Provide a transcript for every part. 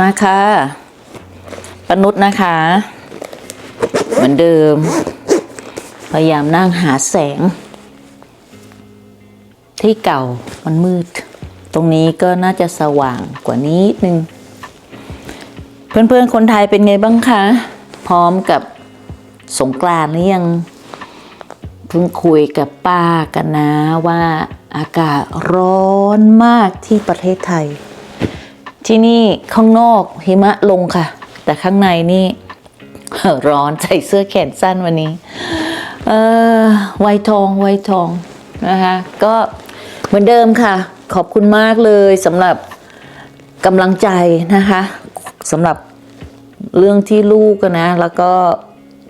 มาค่ะปนุษย์นะคะ เหมือนเดิม พยายามนั่งหาแสง ที่เก่ามันมืด ตรงนี้ก็น่าจะสว่างกว่านี้นึง เพื่อนๆ คนไทยเป็นไงบ้างคะ พร้อมกับสงกรานต์หรือยังเพิ่งคุยกับป้ากันนะว่าอากาศร้อนมากที่ประเทศไทย ที่นี่ข้างนอกหิมะลงค่ะ แต่ข้างในนี่ร้อนใส่เสื้อแขนสั้นวันนี้ เออไวทองไวทองนะคะก็เหมือนเดิมค่ะ ขอบคุณมากเลยสำหรับกำลังใจนะคะสำหรับเรื่องที่ลูกนะ แล้วก็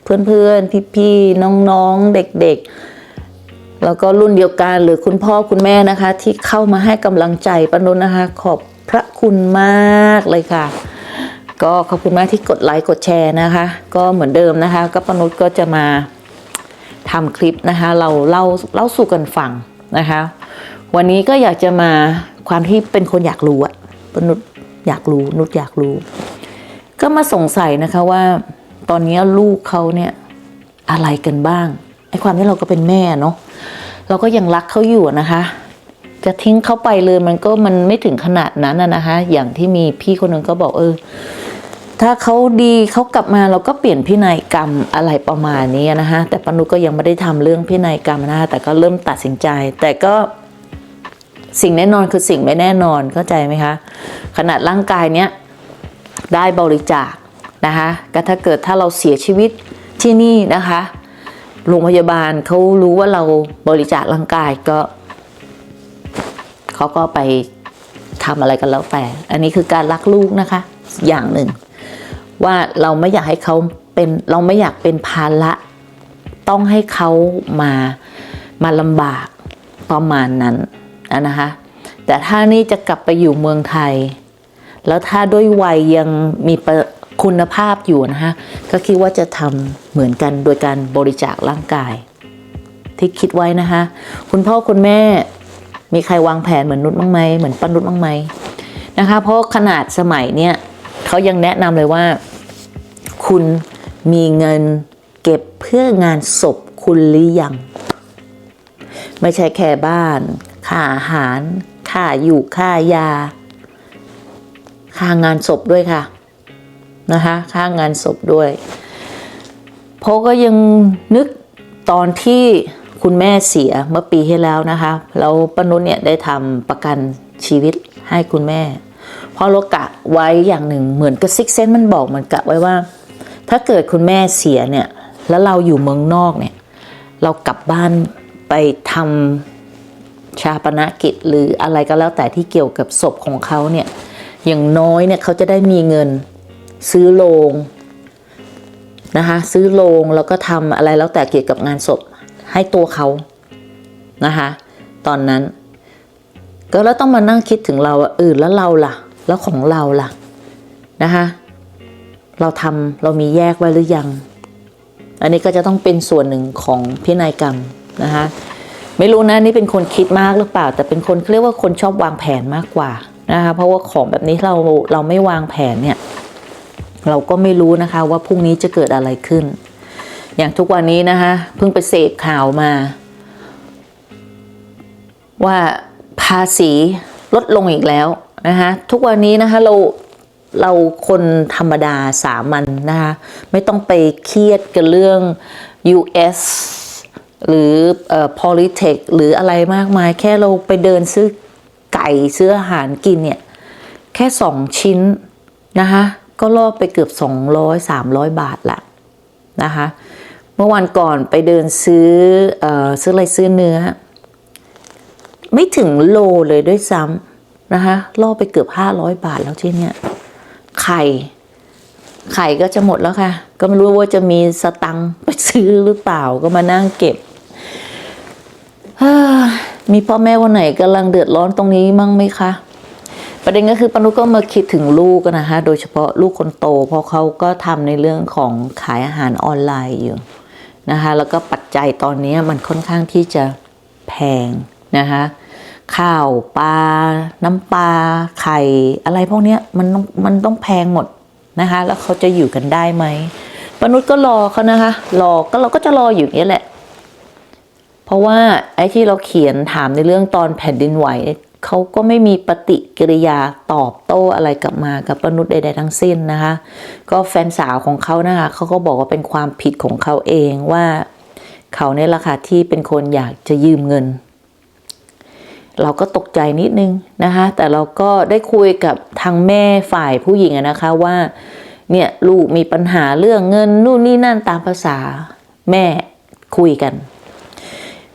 เพื่อนๆ พี่ๆ น้องๆ เด็กๆ แล้วก็รุ่นเดียวกันหรือคุณพ่อคุณแม่นะคะ ที่เข้ามาให้กำลังใจปานุนนะคะ ขอบ พระคุณมากเลยค่ะ ก็ขอบคุณมากที่กดไลค์กดแชร์นะคะ ก็เหมือนเดิมนะคะก็ปนุษย์ก็จะมาทำคลิปนะคะ เราเล่าเล่าสู่กันฟังนะคะ วันนี้ก็อยากจะมาความที่เป็นคนอยากรู้อะปนุษย์อยากรู้นุชอยากรู้ ก็มาสงสัยนะคะว่า ตอนนี้ลูกเขาเนี่ยอะไรกันบ้างไอ้ความที่เราก็เป็นแม่เนาะเราก็ยังรักเขาอยู่นะคะ จะทิ้งเขาไปเลยมันก็มันไม่ถึงขนาดนั้นนะนะคะ อย่างที่มีพี่คนหนึ่งก็บอกเออ ถ้าเขาดีเขากลับมาเราก็เปลี่ยนพินัยกรรมอะไรประมาณนี้นะคะแต่ปานุก็ยังไม่ได้ทำเรื่องพินัยกรรมนะคะแต่ก็เริ่มตัดสินใจ แต่ก็สิ่งแน่นอนคือสิ่งไม่แน่นอนเข้าใจไหมคะ ขนาดร่างกายเนี้ยได้บริจาคนะคะก็ถ้าเกิดถ้าเราเสียชีวิตที่นี่นะคะ โรงพยาบาลเขารู้ว่าเราบริจาคร่างกายก็ เขาก็ไปทำอะไรกันแล้วแต่ อันนี้คือการรักลูกนะคะ อย่างหนึ่ง ว่าเราไม่อยากให้เขาเป็นเราไม่อยากเป็นภาระ ต้องให้เขามามาลำบากประมาณนั้นอะนะคะ แต่ถ้านี่จะกลับไปอยู่เมืองไทย แล้วถ้าด้วยวัยยังมีคุณภาพอยู่นะคะก็คิดว่าจะทำเหมือนกันโดยการบริจาคร่างกาย ที่คิดไว้นะคะ คุณพ่อคุณแม่ มีใครวางแผนเหมือนนุชบ้างไหมเหมือนป้านุชบ้างไหมนะคะ เพราะขนาดสมัยเนี้ยเขายังแนะนำเลยว่า คุณมีเงินเก็บเพื่องานศพคุณหรือยัง ไม่ใช่แค่บ้าน ค่าอาหาร ค่าอยู่ค่ายา ค่างานศพด้วยค่ะนะคะ ค่างานศพด้วยเพราะก็ยังนึกตอนที่ คุณแม่เสียเมื่อปีที่แล้วนะคะ แล้วปานุษเนี่ยได้ทำประกันชีวิตให้คุณแม่เพราะเรากะไว้อย่างหนึ่งเหมือนกับซิกเซนมันบอกมันกะไว้ว่า ถ้าเกิดคุณแม่เสียเนี่ย แล้วเราอยู่เมืองนอกเนี่ย เรากลับบ้านไปทำชาปนกิจหรืออะไรก็แล้วแต่ที่เกี่ยวกับศพของเขาเนี่ย อย่างน้อยเนี่ยเขาจะได้มีเงินซื้อโลงนะคะซื้อโรงแล้วก็ทำอะไรแล้วแต่เกี่ยวกับงานศพ ให้ตัวเขานะคะ ตอนนั้น ก็แล้วต้องมานั่งคิดถึงเราว่าเออแล้วเราล่ะ แล้วของเราล่ะนะคะเราทำเรามีแยกไว้หรือยัง อันนี้ก็จะต้องเป็นส่วนหนึ่งของพินัยกรรมนะคะไม่รู้นะนี่เป็นคนคิดมากหรือเปล่า แต่เป็นคนเรียกว่าคนชอบวางแผนมากกว่านะคะเพราะว่าของแบบนี้เราเราไม่วางแผนเนี่ย เราก็ไม่รู้นะคะว่าพรุ่งนี้จะเกิดอะไรขึ้น อย่างทุกวันนี้นะคะเพิ่งไปเสพข่าวมา ว่าภาษีลดลงอีกแล้วนะคะทุกวันนี้นะคะเราเราคนธรรมดาสามัญนนะคะไม่ต้องไปเครียดกับเรื่อง US หรือเอ่อ politics หรืออะไรมากมาย แค่เราไปเดินซื้อไก่ซื้ออาหารกินเนี่ย แค่สองชิ้นนะคะก็ล่อไปเกือบ 200 300 บาทละนะคะ เมื่อวันก่อนไปเดินซื้อเออซื้ออะไรซื้อเนื้อ ไม่ถึงโลเลยด้วยซ้ำนะคะล่อไปเกือบ 500 บาทแล้วที่เนี่ยไข่ ไข่ก็จะหมดแล้วค่ะ ก็ไม่รู้ว่าจะมีสตังค์ไปซื้อหรือเปล่าก็มานั่งเก็บมีพ่อแม่วันไหนกำลังเดือดร้อนตรงนี้มั่งไหมคะ ประเด็นก็คือปานุก็มาคิดถึงลูกนะคะโดยเฉพาะลูกคนโตเพราะเขาก็ทำในเรื่องของขายอาหารออนไลน์อยู่ นะคะแล้วก็ปัจจัยตอนนี้มันค่อนข้างที่จะแพงนะคะข้าวปลาน้ำปลาไข่อะไรพวกนี้มันมันต้องแพงหมดนะคะแล้วเขาจะอยู่กันได้ไหมปนุษย์ก็รอเขานะคะรอก็เราก็จะรออยู่อย่างนี้แหละ เพราะว่าไอ้ที่เราเขียนถามในเรื่องตอนแผ่นดินไหว เขาก็ไม่มีปฏิกิริยาตอบโต้อะไรกลับมากับปนุษย์ใดๆทั้งสิ้นนะคะ ก็แฟนสาวของเขานะคะเขาก็บอกว่าเป็นความผิดของเขาเองว่าเขาเนี่ยแหละค่ะที่เป็นคนอยากจะยืมเงิน เราก็ตกใจนิดนึงนะคะ แต่เราก็ได้คุยกับทางแม่ฝ่ายผู้หญิงนะคะว่าเนี่ยลูกมีปัญหาเรื่องเงินนู่นนี่นั่นตามภาษาแม่คุยกัน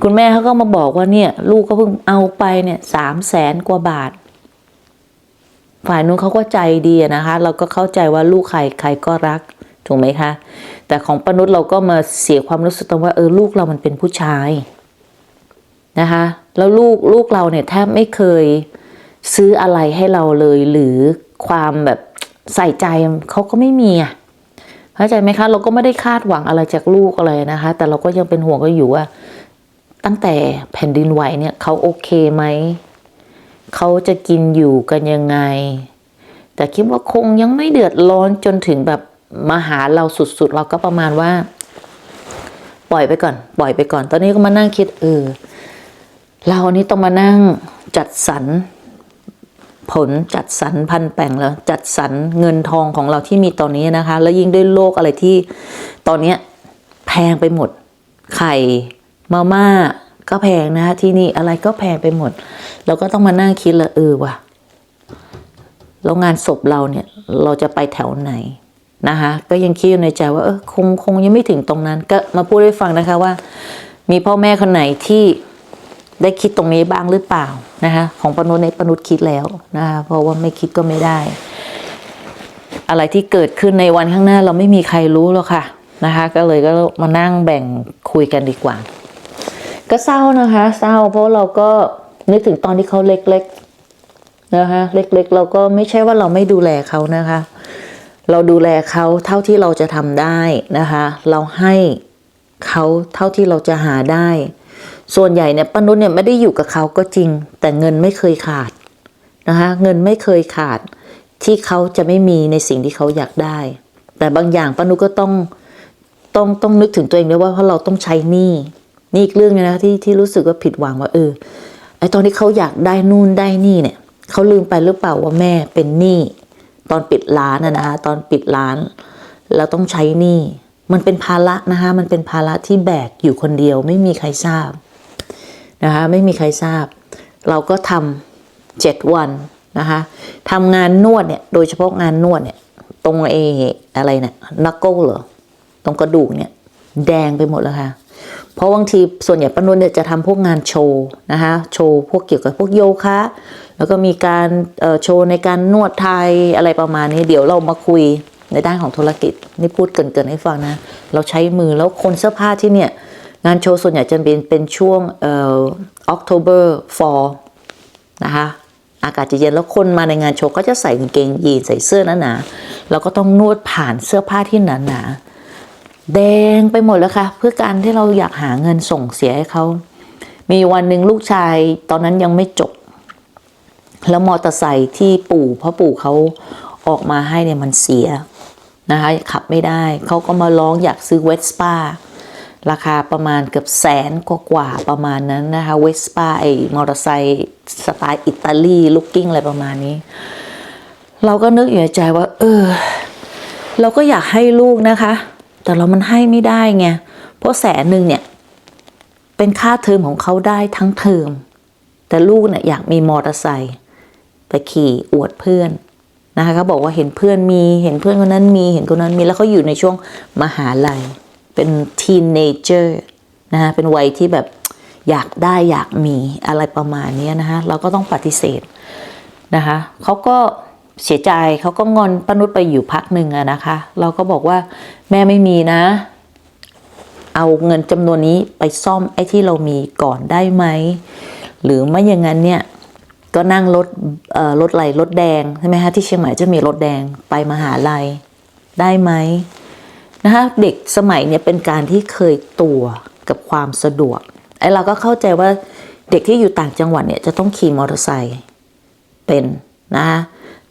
คุณแม่เขาก็มาบอกว่าเนี่ย ลูกก็เพิ่งเอาไปเนี่ยสามแสนกว่าบาท ฝ่ายนู้นเขาก็ใจดีนะคะ เราก็เข้าใจว่าลูกใครใครก็รักถูกไหมคะ แต่ของปนุษย์เราก็มาเสียความรู้สึกตรงว่าเออลูกเรามันเป็นผู้ชายนะคะ แล้วลูกลูกเราเนี่ยแทบไม่เคยซื้ออะไรให้เราเลยหรือความแบบใส่ใจเขาก็ไม่มีอะเข้าใจไหมคะ เราก็ไม่ได้คาดหวังอะไรจากลูกอะไรนะคะ แต่เราก็ยังเป็นห่วงก็อยู่ว่า ตั้งแต่แผ่นดินไหวเนี่ยเขาโอเคไหม เขาจะกินอยู่กันยังไง แต่คิดว่าคงยังไม่เดือดร้อนจนถึงแบบมาหาเราสุดๆ เราก็ประมาณว่า ปล่อยไปก่อน ปล่อยไปก่อน ตอนนี้ก็มานั่งคิดเออเรานี่ต้องมานั่งจัดสรรผลจัดสรรพันแปงแล้วจัดสรรเงินทองของเราที่มีตอนนี้นะคะ แล้วยิ่งด้วยโลกอะไรที่ตอนนี้แพงไปหมดไข่ มาม่าก็แพงนะคะที่นี่อะไรก็แพงไปหมด เราก็ต้องมานั่งคิดละเออว่ะแล้วงานศพเราเนี่ยเราจะไปแถวไหนนะคะก็ยังคิดอยู่ในใจว่าเออคงคงยังไม่ถึงตรงนั้น ก็มาพูดให้ฟังนะคะว่า มีพ่อแม่คนไหนที่ได้คิดตรงนี้บ้างหรือเปล่านะคะของปนุษในปนุษคิดแล้วนะคะเพราะว่าไม่คิดก็ไม่ได้ อะไรที่เกิดขึ้นในวันข้างหน้า เราไม่มีใครรู้หรอกค่ะนะคะ ก็เลยก็มานั่งแบ่งคุยกันดีกว่า ก็เศร้านะคะ เศร้าเพราะเราก็นึกถึงตอนที่เขาเล็กๆนะคะเล็กๆ เราก็ไม่ใช่ว่าเราไม่ดูแลเขานะคะ เราดูแลเขาเท่าที่เราจะทำได้นะคะ เราให้เขาเท่าที่เราจะหาได้ ส่วนใหญ่เนี่ยป้านุชเนี่ยไม่ได้อยู่กับเขาก็จริง แต่เงินไม่เคยขาดนะคะเงินไม่เคยขาดที่เขาจะไม่มีในสิ่งที่เขาอยากได้ แต่บางอย่างป้านุก็ต้องต้องต้องนึกถึงตัวเองด้วยว่าเพราะเราต้องใช้หนี้ นี่อีกเรื่องนึงนะที่ที่รู้สึกว่าผิดหวังว่าเออไอตอนที่เขาอยากได้นู่นได้นี่เนี่ยเขาลืมไปหรือเปล่าว่าแม่เป็นหนี้ตอนปิดร้านนะนะคะตอนปิดร้านเราต้องใช้หนี้มันเป็นภาระนะคะมันเป็นภาระที่แบกอยู่คนเดียว ไม่มีใครทราบนะคะไม่มีใครทราบ เราก็ทำเจ็ดวันนะคะทำงานนวดเนี่ยโดยเฉพาะงานนวดเนี่ยตรงเออะไรเนี่ยนักโก้เหรอตรงกระดูกเนี่ยแดงไปหมดแล้วค่ะ เพราะบางทีส่วนใหญ่ป้านวลเนี่ยจะทำพวกงานโชว์นะคะโชว์พวกเกี่ยวกับพวกโยคะ แล้วก็มีการโชว์ในการนวดไทยอะไรประมาณนี้ เดี๋ยวเรามาคุยในด้านของธุรกิจนี่พูดเกินๆให้ฟังนะ เราใช้มือแล้วคนเสื้อผ้าที่เนี่ยงานโชว์ส่วนใหญ่จะเป็นเป็นช่วงเอ่อ October fall นะคะอากาศจะเย็นแล้วคนมาในงานโชว์ก็จะใส่กางเกงยีนใส่เสื้อหนาๆเราก็ต้องนวดผ่านเสื้อผ้าที่หนาๆ แดงไปหมดแล้วค่ะ เพื่อการที่เราอยากหาเงินส่งเสียให้เขา มีวันหนึ่งลูกชายตอนนั้นยังไม่จบ แล้วมอเตอร์ไซค์ที่ปู่พ่อปู่เขาออกมาให้เนี่ยมันเสียนะคะขับไม่ได้เขาก็มาร้องอยากซื้อเวสป้าราคาประมาณเกือบแสนกว่าประมาณนั้นนะคะเวสป้าไอมอเตอร์ไซค์สไตล์อิตาลีลุกกิ้งอะไรประมาณนี้ เราก็นึกอยู่ในใจว่า เออ เราก็อยากให้ลูกนะคะ แต่เรามันให้ไม่ได้ไง เพราะแสนหนึ่งเนี่ย เป็นค่าเทอมของเขาได้ทั้งเทอม แต่ลูกเนี่ยอยากมีมอเตอร์ไซค์ไปขี่อวดเพื่อนนะคะเขาบอกว่าเห็นเพื่อนมีเห็นเพื่อนคนนั้นมีเห็นคนนั้นมีแล้วเขาอยู่ในช่วงมหาลัย เป็นทีนเนเจอร์นะคะเป็นวัยที่แบบอยากได้อยากมีอะไรประมาณนี้นะคะเราก็ต้องปฏิเสธนะคะเขาก็ เสียใจเขาก็งอนป้านุชไปอยู่พักหนึ่งอะนะคะ เราก็บอกว่าแม่ไม่มีนะ เอาเงินจำนวนนี้ไปซ่อมไอ้ที่เรามีก่อนได้ไหม หรือไม่อย่างนั้นเนี่ยก็นั่งรถเอ่อรถไหลรถแดงใช่ไหมคะที่เชียงใหม่จะมีรถแดงไปมหาลัยได้ไหมนะคะเด็กสมัยเนี่ยเป็นการที่เคยตัวกับความสะดวกไอ้เราก็เข้าใจว่าเด็กที่อยู่ต่างจังหวัดเนี่ยจะต้องขี่มอเตอร์ไซค์เป็นนะคะ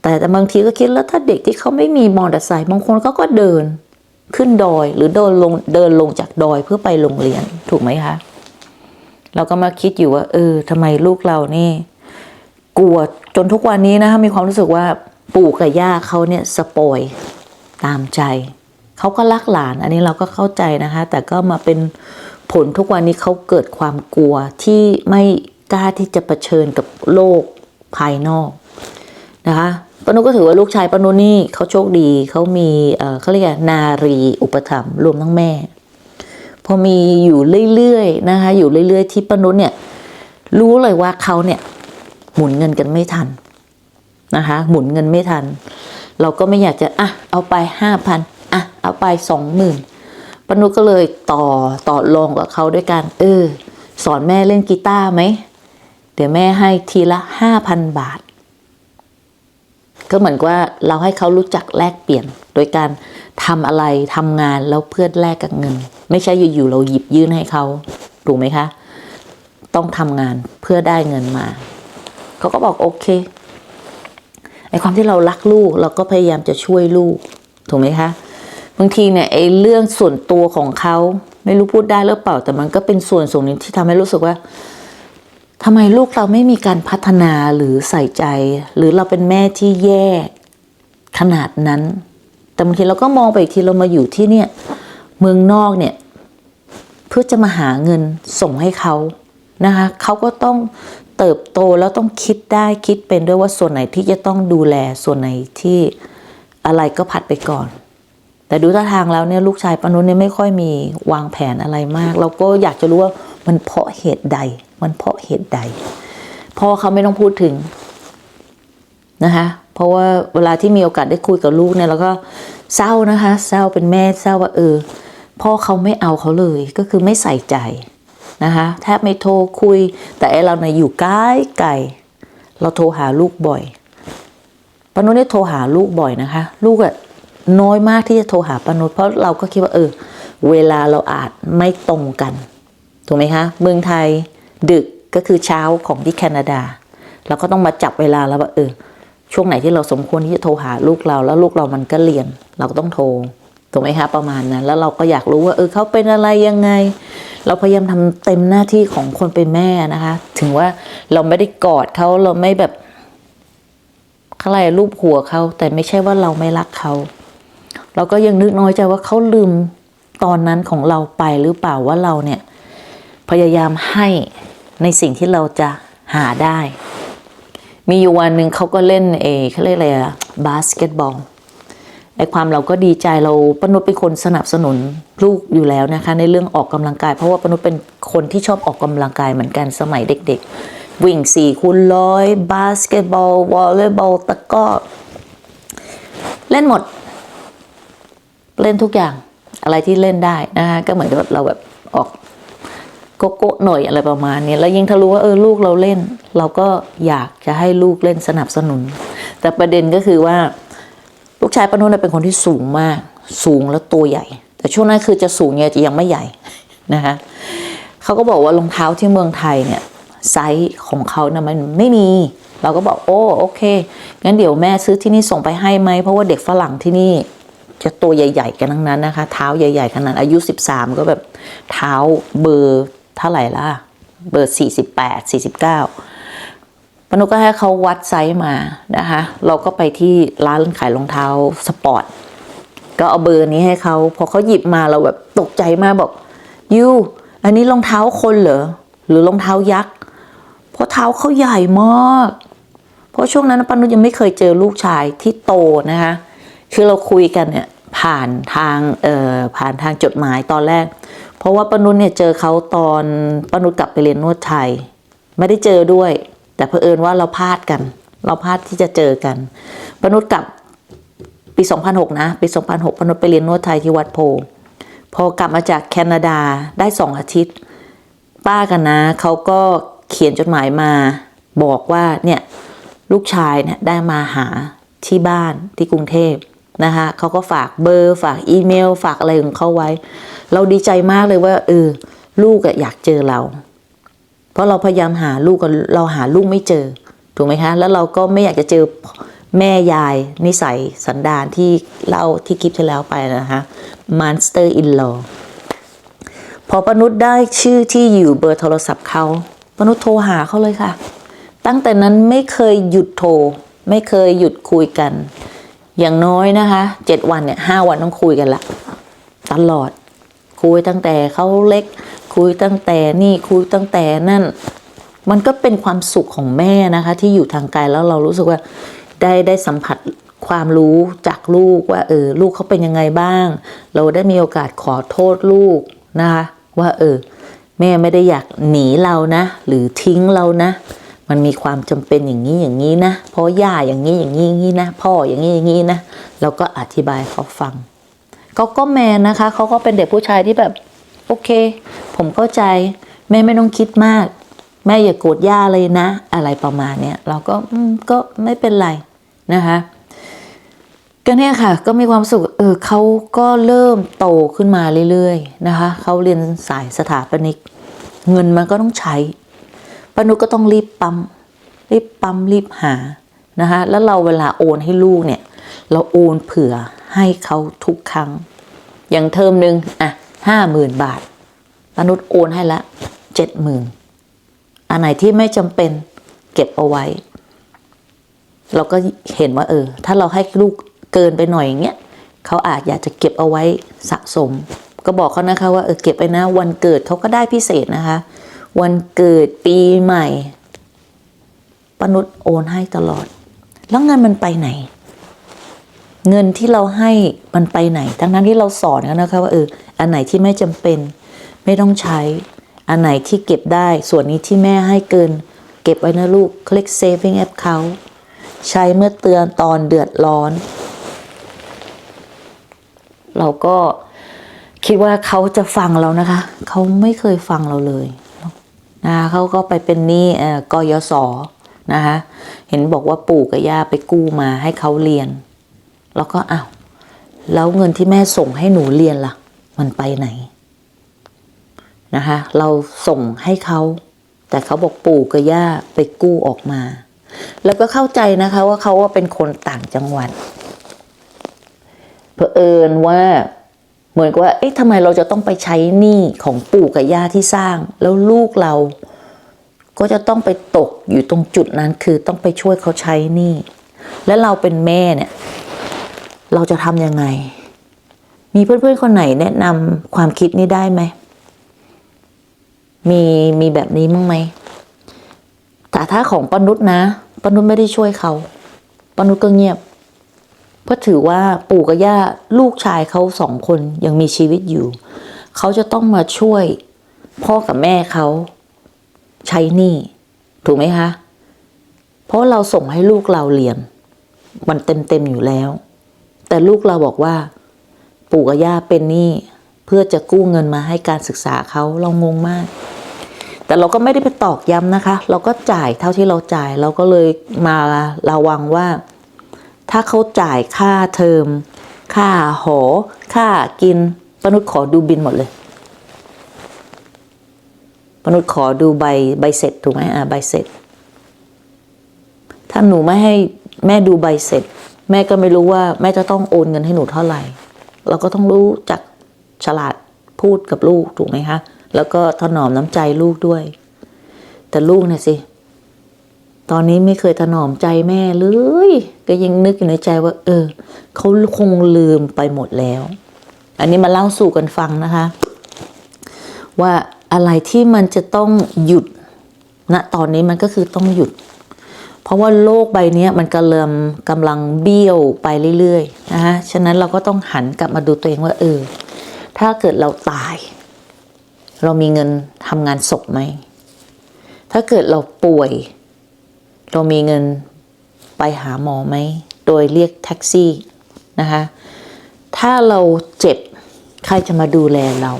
แต่แต่บางทีก็คิดแล้วถ้าเด็กที่เขาไม่มีมอเตอร์ไซค์บางคนเขาก็เดินขึ้นดอยหรือเดินลงเดินลงจากดอยเพื่อไปโรงเรียนถูกไหมคะ เราก็มาคิดอยู่ว่า เออทำไมลูกเรานี่ กลัวจนทุกวันนี้นะคะมีความรู้สึกว่าปู่กับย่าเขาเนี่ยสปอยตามใจเขาก็รักหลาน อันนี้เราก็เข้าใจนะคะ แต่ก็มาเป็นผลทุกวันนี้เขาเกิดความกลัวที่ไม่กล้าที่จะเผชิญกับโลกภายนอกนะคะ ปานุก็ถือว่าลูกชายปานุนี่เขาโชคดีเขามีเขาเรียกนารีอุปถัมภ์รวมทั้งแม่ พอมีอยู่เรื่อยๆนะคะ อยู่เรื่อยๆ ที่ปานุเนี่ย รู้เลยว่าเขาเนี่ยหมุนเงินกันไม่ทันนะคะ หมุนเงินไม่ทัน เราก็ไม่อยากจะอะเอาไปห้าพันอะเอาไปสองหมื่นปนุก็เลยต่อต่อรองกับเขาด้วยกันเออ สอนแม่เล่นกีตาร์ไหมเดี๋ยวแม่ให้ทีละห้าพันบาท ก็เหมือนว่าเราให้เขารู้จักแลกเปลี่ยน โดยการทำอะไรทำงานแล้วเพื่อแลกกับเงิน ไม่ใช่อยู่ๆเราหยิบยื่นให้เขาถูกไหมคะ ต้องทำงานเพื่อได้เงินมา เขาก็บอกโอเคไอความที่เรารักลูกเราก็พยายามจะช่วยลูกถูกไหมคะบางทีเนี่ยไอเรื่องส่วนตัวของเขาไม่รู้พูดได้หรือเปล่าแต่มันก็เป็นส่วนส่วนหนึ่งที่ทำให้รู้สึกว่า ทำไมลูกเราไม่มีการพัฒนาหรือใส่ใจ หรือเราเป็นแม่ที่แย่ขนาดนั้น แต่บางทีเราก็มองไปอีกทีเรามาอยู่ที่เนี่ยเมืองนอกเนี่ยเพื่อจะมาหาเงินส่งให้เขานะคะเขาก็ต้องเติบโตแล้วต้องคิดได้คิดเป็นด้วยว่าส่วนไหนที่จะต้องดูแลส่วนไหนที่อะไรก็ผัดไปก่อน แต่ดูท่าทางแล้วเนี่ยลูกชายปานุนเนี่ยไม่ค่อยมีวางแผนอะไรมาก เราก็อยากจะรู้ว่ามันเพราะเหตุใด มันเพราะเหตุใดพ่อเขาไม่ต้องพูดถึงนะคะเพราะว่าเวลาที่มีโอกาสได้คุยกับลูกเนี่ยเราก็เศร้านะคะ เศร้าเป็นแม่เศร้าว่าเออพ่อเขาไม่เอาเขาเลยก็คือไม่ใส่ใจนะคะแทบไม่โทรคุย แต่ไอเราเนี่ยอยู่ใกล้ไกลเราโทรหาลูกบ่อยปนุเนี่โทรหาลูกบ่อยนะคะ ลูกอะน้อยมากที่จะโทรหาปนุเพราะเราก็คิดว่าเออ เวลาเราอาจไม่ตรงกันถูกไหมคะเมืองไทย ดึกก็คือเช้าของที่แคนาดา เราก็ต้องมาจับเวลาแล้วว่าเออ ช่วงไหนที่เราสมควรที่จะโทรหาลูกเรา แล้วลูกเรามันก็เรียน เราก็ต้องโทรถูกไหมคะประมาณนั้น แล้วเราก็อยากรู้ว่า เออเขาเป็นอะไรยังไง เราพยายามทำเต็มหน้าที่ของคนเป็นแม่นะคะ ถึงว่าเราไม่ได้กอดเขาเราไม่แบบอะไรรูปหัวเขาแต่ไม่ใช่ว่าเราไม่รักเขาเราก็ยังนึกน้อยใจว่าเขาลืมตอนนั้นของเราไปหรือเปล่าว่าเราเนี่ย พยายามให้ ในสิ่งที่เราจะหาได้ มีอยู่วันหนึ่งเขาก็เล่นเอเขาเรียกอะไรอะบาสเกตบอลไอความเราก็ดีใจเราปนุษเป็นคนสนับสนุนลูกอยู่แล้วนะคะ ในเรื่องออกกำลังกาย เพราะว่าปนุษเป็นคนที่ชอบออกกำลังกายเหมือนกันสมัยเด็ก ๆ วิ่งสี่คูณร้อยบาสเกตบอลวอลเลย์บอลตะก้อเล่นหมด เล่นทุกอย่างอะไรที่เล่นได้นะคะก็เหมือนเราแบบออก โกโก้หน่อยอะไรประมาณนี้แล้วยิ่งถ้ารู้ว่าเออลูกเราเล่น เราก็อยากจะให้ลูกเล่นสนับสนุน แต่ประเด็นก็คือว่า ลูกชายปนุนเป็นคนที่สูงมาก สูงแล้วตัวใหญ่ แต่ช่วงนั้นคือจะสูงเนี่ยจะยังไม่ใหญ่นะคะเขาก็บอกว่ารองเท้าที่เมืองไทยเนี่ยไซส์ของเขานะมันไม่มี เราก็บอกโอ้โอเคงั้นเดี๋ยวแม่ซื้อที่นี่ส่งไปให้ไหมเพราะว่าเด็กฝรั่งที่นี่จะตัวใหญ่ ๆ กันทั้งนั้นนะคะ เท้าใหญ่ ๆ ขนาดอายุ 13 ก็แบบเท้าเบอร์ เท่าไหร่ล่ะ เบอร์ 48 49ปนุก็ให้เขาวัดไซส์มานะคะ เราก็ไปที่ร้านขายรองเท้าสปอร์ต ก็เอาเบอร์นี้ให้เขาพอเขาหยิบมาเราแบบตกใจมากบอกยูอันนี้รองเท้าคนเหรอ หรือรองเท้ายักษ์ เพราะเท้าเขาใหญ่มาก เพราะช่วงนั้นปนุยังไม่เคยเจอลูกชายที่โตนะคะ คือเราคุยกันเนี่ยผ่านทางเอ่อผ่านทางจดหมายตอนแรก เพราะว่าปานุเนี่ยเจอเขาตอนปานุกลับไปเรียนนวดไทย ไม่ได้เจอด้วย แต่เผอิญว่าเราพลาดกัน เราพลาดที่จะเจอกันปานุกลับปี 2006 นะ ปี 2006ปานุไปเรียนนวดไทยที่วัดโพธิ์พอกลับมาจากแคนาดาได้สองอาทิตย์ ป้ากันนะเขาก็เขียนจดหมายมาบอกว่าเนี่ยลูกชายเนี่ยได้มาหาที่บ้านที่กรุงเทพ นะคะเขาก็ฝากเบอร์ฝากอีเมล ฝากอะไรของเขาไว้ เราดีใจมากเลยว่าเออลูกอยากเจอเรา เพราะเราพยายามหาลูกกันเราหาลูกไม่เจอ ถูกไหมคะ แล้วเราก็ไม่อยากจะเจอแม่ยายนิสัยสันดานที่เล่าที่คลิปที่แล้วไปนะคะม Monster in Law พอปนุษย์ได้ชื่อที่อยู่เบอร์โทรศัพท์เขาปนุษย์โทรหาเขาเลยค่ะ ตั้งแต่นั้นไม่เคยหยุดโทร ไม่เคยหยุดคุยกัน อย่างน้อยนะคะเจ็ดวันเนี่ยห้าวันต้องคุยกันละตลอด คุยตั้งแต่เขาเล็ก คุยตั้งแต่นี่คุยตั้งแต่นั่น มันก็เป็นความสุขของแม่นะคะ ที่อยู่ทางไกลแล้วเรารู้สึกว่าได้ได้สัมผัสความรู้จากลูกว่าเออลูกเขาเป็นยังไงบ้าง เราได้มีโอกาสขอโทษลูกนะคะ ว่าเออแม่ไม่ได้อยากหนีเรานะ หรือทิ้งเรานะ มันมีความจำเป็นอย่างนี้อย่างนี้นะเพราะย่าอย่างนี้อย่างนี้อย่างนี้นะ พ่ออย่างนี้อย่างนี้นะเราก็อธิบายเขาฟังเขาก็แมนนะคะเขาก็เป็นเด็กผู้ชายที่แบบโอเค ผมเข้าใจแม่ไม่ต้องคิดมาก แม่อย่าโกรธย่าเลยนะ อะไรประมาณเนี้ยเราก็ก็ไม่เป็นไรนะคะก็เนี่ยค่ะก็มีความสุขเออเขาก็เริ่มโตขึ้นมาเรื่อยๆนะคะเขาเรียนสายสถาปนิก เงินมันก็ต้องใช้ ปานุก็ต้องรีบปั๊มรีบปั๊มรีบหานะคะแล้วเราเวลาโอนให้ลูกเนี่ย เราโอนเผื่อให้เขาทุกครั้ง อย่างเทอมหนึ่งอะห้าหมื่นบาทปานุษโอนให้ละเจ็ดหมื่นอันไหนที่ไม่จำเป็นเก็บเอาไว้ เราก็เห็นว่าเออ ถ้าเราให้ลูกเกินไปหน่อยอย่างเงี้ยเขาอาจอยากจะเก็บเอาไว้สะสม ก็บอกเขานะคะว่าเออเก็บไปนะวันเกิดเขาก็ได้พิเศษนะคะ วันเกิดปีใหม่ปนุษโอนให้ตลอด แล้วเงินมันไปไหน เงินที่เราให้มันไปไหน ทั้งนั้นที่เราสอนกันนะคะว่าเอออันไหนที่ไม่จำเป็น ไม่ต้องใช้ อันไหนที่เก็บได้ ส่วนนี้ที่แม่ให้เกิน เก็บไว้นะลูกคลิก saving account ใช้เมื่อเตือนตอนเดือดร้อน เราก็คิดว่าเขาจะฟังเรานะคะ เขาไม่เคยฟังเราเลย นะเขาก็ไปเป็นหนี้เอ่อกยศนะคะเห็นบอกว่าปู่กับย่าไปกู้มาให้เขาเรียน แล้วก็อ้าวแล้วเงินที่แม่ส่งให้หนูเรียนล่ะ มันไปไหนนะคะเราส่งให้เขาแต่เขาบอกปู่กับย่าไปกู้ออกมา แล้วก็เข้าใจนะคะว่าเขาว่าเป็นคนต่างจังหวัดเผอิญว่า เหมือนกับว่า เอ๊ะทำไมเราจะต้องไปใช้หนี้ของปู่กับย่าที่สร้าง แล้วลูกเรา ก็จะต้องไปตกอยู่ตรงจุดนั้นคือต้องไปช่วยเขาใช้หนี้ และเราเป็นแม่เนี่ย เราจะทำยังไง มีเพื่อนๆคนไหนแนะนำความคิดนี้ได้ไหม มีมีแบบนี้มั้งไหม แต่ถ้าของปนุษนะปนุษไม่ได้ช่วยเขาปนุษก็เงียบ เพราะถือว่าปู่กับย่าลูกชายเขาสองคนยังมีชีวิตอยู่ เขาจะต้องมาช่วยพ่อกับแม่เขาใช้หนี้ถูกไหมคะ เพราะเราส่งให้ลูกเราเรียน มันเต็มๆอยู่แล้ว แต่ลูกเราบอกว่า ปู่กับย่าเป็นหนี้เพื่อจะกู้เงินมาให้การศึกษาเขาเรางงมาก แต่เราก็ไม่ได้ไปตอกย้ำนะคะ เราก็จ่ายเท่าที่เราจ่าย เราก็เลยมาระวังว่า ถ้าเขาจ่ายค่าเทอม ค่าหอ ค่ากินปนุษย์ขอดูบินหมดเลยปนุษย์ขอดูใบใบเสร็จถูกไหมอ่าใบเสร็จ ถ้าหนูไม่ให้แม่ดูใบเสร็จ แม่ก็ไม่รู้ว่าแม่จะต้องโอนเงินให้หนูเท่าไหร่ เราก็ต้องรู้จักฉลาดพูดกับลูกถูกไหมคะ แล้วก็ถนอมน้ำใจลูกด้วย แต่ลูกเนี่ยสิ ตอนนี้ไม่เคยถนอมใจแม่เลย ก็ยังนึกอยู่ในใจว่า เออเขาคงลืมไปหมดแล้ว อันนี้มาเล่าสู่กันฟังนะคะ ว่าอะไรที่มันจะต้องหยุดณตอนนี้มันก็คือต้องหยุด เพราะว่าโลกใบนี้มันกำลังกำลังเบี้ยวไปเรื่อยๆนะคะฉะนั้นเราก็ต้องหันกลับมาดูตัวเองว่า เออ ถ้าเกิดเราตาย เรามีเงินทำงานศพไหมถ้าเกิดเราป่วย เรามีเงินไปหาหมอไหม โดยเรียกแท็กซี่นะคะ ถ้าเราเจ็บใครจะมาดูแลเรา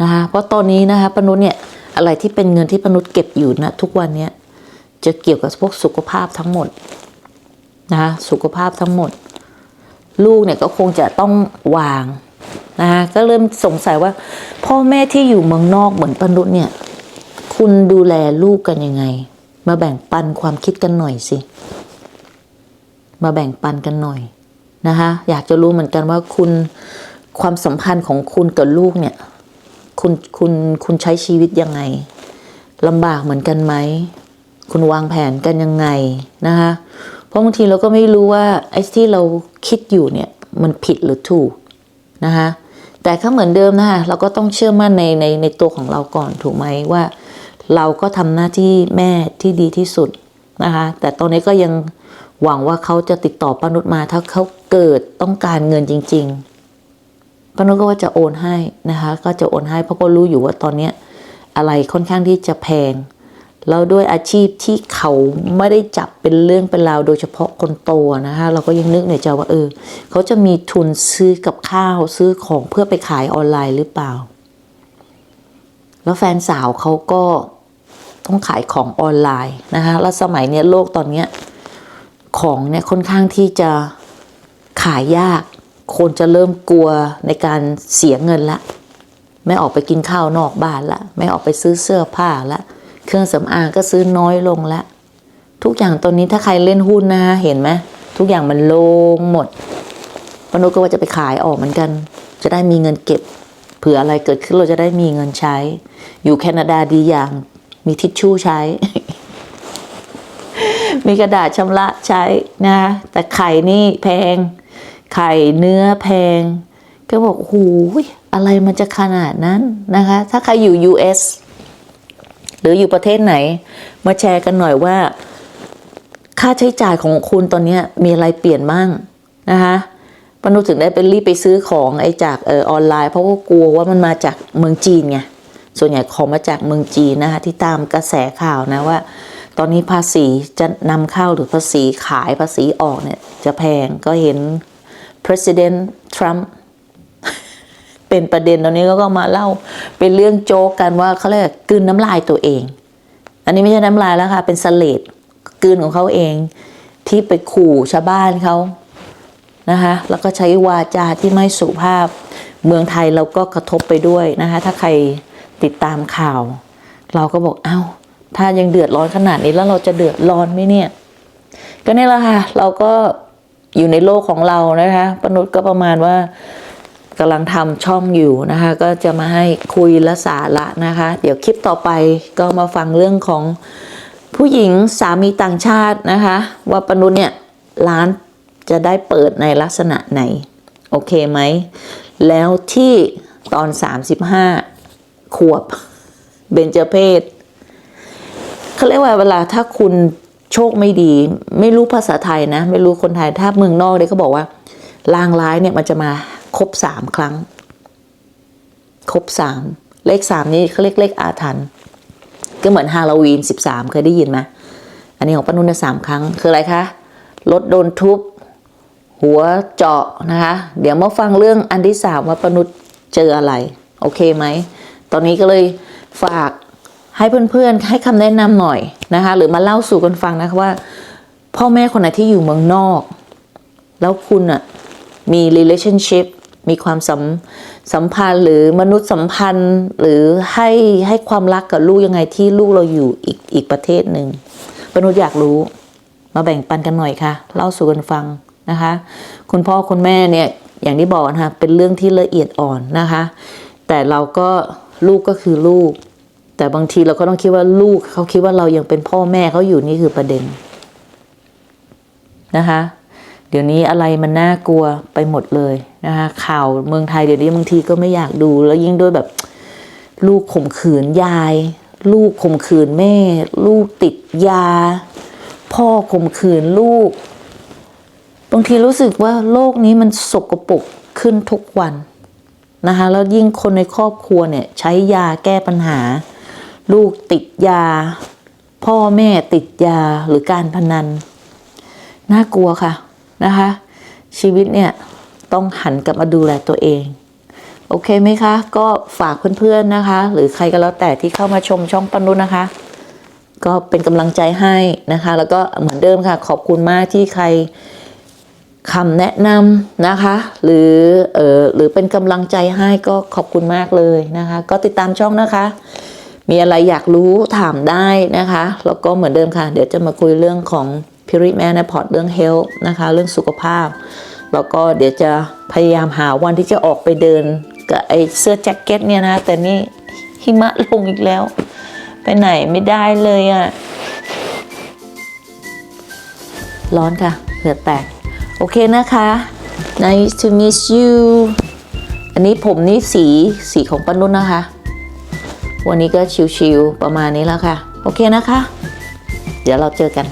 นะคะ เพราะตอนนี้นะคะปนุษเนี่ยอะไรที่เป็นเงินที่ปนุษเก็บอยู่นะทุกวันเนี้ยจะเกี่ยวกับพวกสุขภาพทั้งหมดนะคะสุขภาพทั้งหมด ลูกเนี่ยก็คงจะต้องวางนะคะก็เริ่มสงสัยว่า พ่อแม่ที่อยู่เมืองนอกเหมือนปนุษเนี่ย คุณดูแลลูกกันยังไง มาแบ่งปันความคิดกันหน่อยสิ มาแบ่งปันกันหน่อยนะคะอยากจะรู้เหมือนกันว่าคุณความสัมพันธ์ของคุณกับลูกเนี่ยคุณคุณคุณใช้ชีวิตยังไงลำบากเหมือนกันไหม คุณวางแผนกันยังไงนะคะเพราะบางทีเราก็ไม่รู้ว่าไอ้ที่เราคิดอยู่เนี่ยมันผิดหรือถูกนะคะแต่ก็เหมือนเดิมนะคะเราก็ต้องเชื่อมั่นในในในตัวของเราก่อนถูกไหมว่า เราก็ทำหน้าที่แม่ที่ดีที่สุดนะคะ แต่ตอนนี้ก็ยังหวังว่าเขาจะติดต่อป้านุชมาถ้าเขาเกิดต้องการเงินจริงๆป้านุชก็ว่าจะโอนให้นะคะ ก็จะโอนให้เพราะก็รู้อยู่ว่าตอนนี้อะไรค่อนข้างที่จะแพงแล้วด้วยอาชีพที่เขาไม่ได้จับเป็นเรื่องเป็นราวโดยเฉพาะคนโตนะคะเราก็ยังนึกในใจว่าเออเขาจะมีทุนซื้อกับข้าวซื้อของเพื่อไปขายออนไลน์หรือเปล่า แล้วแฟนสาวเขาก็ ต้องขายของออนไลน์นะคะแล้วสมัยเนี้ยโลกตอนเนี้ยของเนี่ยค่อนข้างที่จะขายยาก คนจะเริ่มกลัวในการเสียเงินละ ไม่ออกไปกินข้าวนอกบ้านละ ไม่ออกไปซื้อเสื้อผ้าละ เครื่องสำอางก็ซื้อน้อยลงละ ทุกอย่างตอนนี้ถ้าใครเล่นหุ้นนะเห็นไหมทุกอย่างมันลงหมดปนุษย์ก็ว่าจะไปขายออกเหมือนกัน จะได้มีเงินเก็บ เผื่ออะไรเกิดขึ้นเราจะได้มีเงินใช้ อยู่แคนาดาดีอย่าง มีทิชชู่ใช้ มีกระดาษชำระใช้นะแต่ไข่นี่แพง ไข่เนื้อแพง ก็บอกโอ้โหอะไรมันจะขนาดนั้นนะคะ ถ้าใครอยู่ US หรืออยู่ประเทศไหน มาแชร์กันหน่อยว่า ค่าใช้จ่ายของคุณตอนนี้มีอะไรเปลี่ยนบ้างนะคะปนุถึงได้ไปรีบไปซื้อของไอ้จากเออออนไลน์ เพราะว่ากลัวว่ามันมาจากเมืองจีนไง ส่วนใหญ่ของมาจากเมืองจีนนะคะที่ตามกระแสข่าวนะว่า ตอนนี้ภาษีจะนำเข้าหรือภาษีขายภาษีออกเนี่ยจะแพงก็เห็น president Trump เป็นประเด็นตอนนี้ก็มาเล่าเป็นเรื่องโจ๊กกันว่าเขาเรียกกลืนน้ำลายตัวเอง อันนี้ไม่ใช่น้ำลายแล้วค่ะ เป็นสเลดกลืนของเขาเอง ที่ไปขู่ชาวบ้านเขานะคะแล้วก็ใช้วาจาที่ไม่สุภาพเมืองไทยเราก็กระทบไปด้วยนะคะถ้าใคร ติดตามข่าว เราก็บอกเอา้า ถ้ายังเดือดร้อนขนาดนี้แล้วเราจะเดือดร้อนไหมเนี่ย ก็นี่แหละค่ะ เราก็อยู่ในโลกของเรานะคะปนุษย์ก็ประมาณว่ากำลังทำช่องอยู่นะคะ ก็จะมาให้คุยและสาระนะคะ เดี๋ยวคลิปต่อไปก็มาฟังเรื่องของผู้หญิงสามีต่างชาตินะคะ ว่าปนุษย์เนี่ยร้านจะได้เปิดในลักษณะไหน โอเคไหม แล้วที่ตอน 35 ขวบเบญจเพศเขาเรียกว่าเวลาถ้าคุณโชคไม่ดี ไม่รู้ภาษาไทยนะ ไม่รู้คนไทยถ้าเมืองนอกเนี่ยเขาบอกว่าลางร้ายเนี่ยมันจะมาครบสามครั้ง ครบสามเลขสามนี้เขาเรียกเลขอาถรรพ์ก็เหมือนฮาโลวีนสิบสามเคยได้ยินไหมอันนี้ของป้านุ่นสามครั้ง คืออะไรคะรถโดนทุบ หัวเจาะนะคะ เดี๋ยวมาฟังเรื่องอันที่สามว่าปนุษย์เจออะไร โอเคไหม ตอนนี้ก็เลยฝากให้เพื่อนๆให้คำแนะนำหน่อยนะคะ หรือมาเล่าสู่กันฟังนะคะว่า พ่อแม่คนไหนที่อยู่เมืองนอก แล้วคุณอะมี relationship มีความสัมสัมพันธ์หรือมนุษย์สัมพันธ์หรือให้ให้ความรักกับลูกยังไงที่ลูกเราอยู่อีกอีกประเทศหนึ่งปนุษย์อยากรู้ มาแบ่งปันกันหน่อยค่ะ เล่าสู่กันฟังนะคะ คุณพ่อคุณแม่เนี่ยอย่างที่บอกนะคะเป็นเรื่องที่ละเอียดอ่อนนะคะ แต่เราก็ ลูกก็คือลูก แต่บางทีเราก็ต้องคิดว่าลูกเขาคิดว่าเรายังเป็นพ่อแม่เขาอยู่นี่คือประเด็นนะคะ เดี๋ยวนี้อะไรมันน่ากลัวไปหมดเลยนะคะ ข่าวเมืองไทยเดี๋ยวนี้บางทีก็ไม่อยากดู แล้วยิ่งด้วยแบบ ลูกข่มขืนยาย ลูกข่มขืนแม่ ลูกติดยา พ่อข่มขืนลูก บางทีรู้สึกว่าโลกนี้มันสกปรกขึ้นทุกวัน นะคะแล้วยิ่งคนในครอบครัวเนี่ยใช้ยาแก้ปัญหา ลูกติดยา พ่อแม่ติดยาหรือการพนัน น่ากลัวค่ะนะคะ ชีวิตเนี่ยต้องหันกลับมาดูแลตัวเอง โอเคไหมคะ ก็ฝากเพื่อนๆนะคะ หรือใครก็แล้วแต่ที่เข้ามาชมช่องปนุนะคะ ก็เป็นกำลังใจให้นะคะ แล้วก็เหมือนเดิมค่ะ ขอบคุณมากที่ใคร คำแนะนำนะคะ หรือเออหรือเป็นกำลังใจให้ก็ขอบคุณมากเลยนะคะ ก็ติดตามช่องนะคะ มีอะไรอยากรู้ถามได้นะคะ แล้วก็เหมือนเดิมค่ะ เดี๋ยวจะมาคุยเรื่องของพิริแมนพอร์ตเรื่องเฮลท์นะคะ เรื่องสุขภาพ แล้วก็เดี๋ยวจะพยายามหาวันที่จะออกไปเดินกับไอเสื้อแจ็คเก็ตเนี่ยนะ แต่นี่หิมะลงอีกแล้ว ไปไหนไม่ได้เลยอะ่ะ ร้อนค่ะเหงื่อแตก โอเคนะคะ nice to meet you อันนี้ผมนี่สีสีของปานุ่นนะคะ วันนี้ก็ชิวๆประมาณนี้แล้วค่ะ โอเคนะคะ เดี๋ยวเราเจอกัน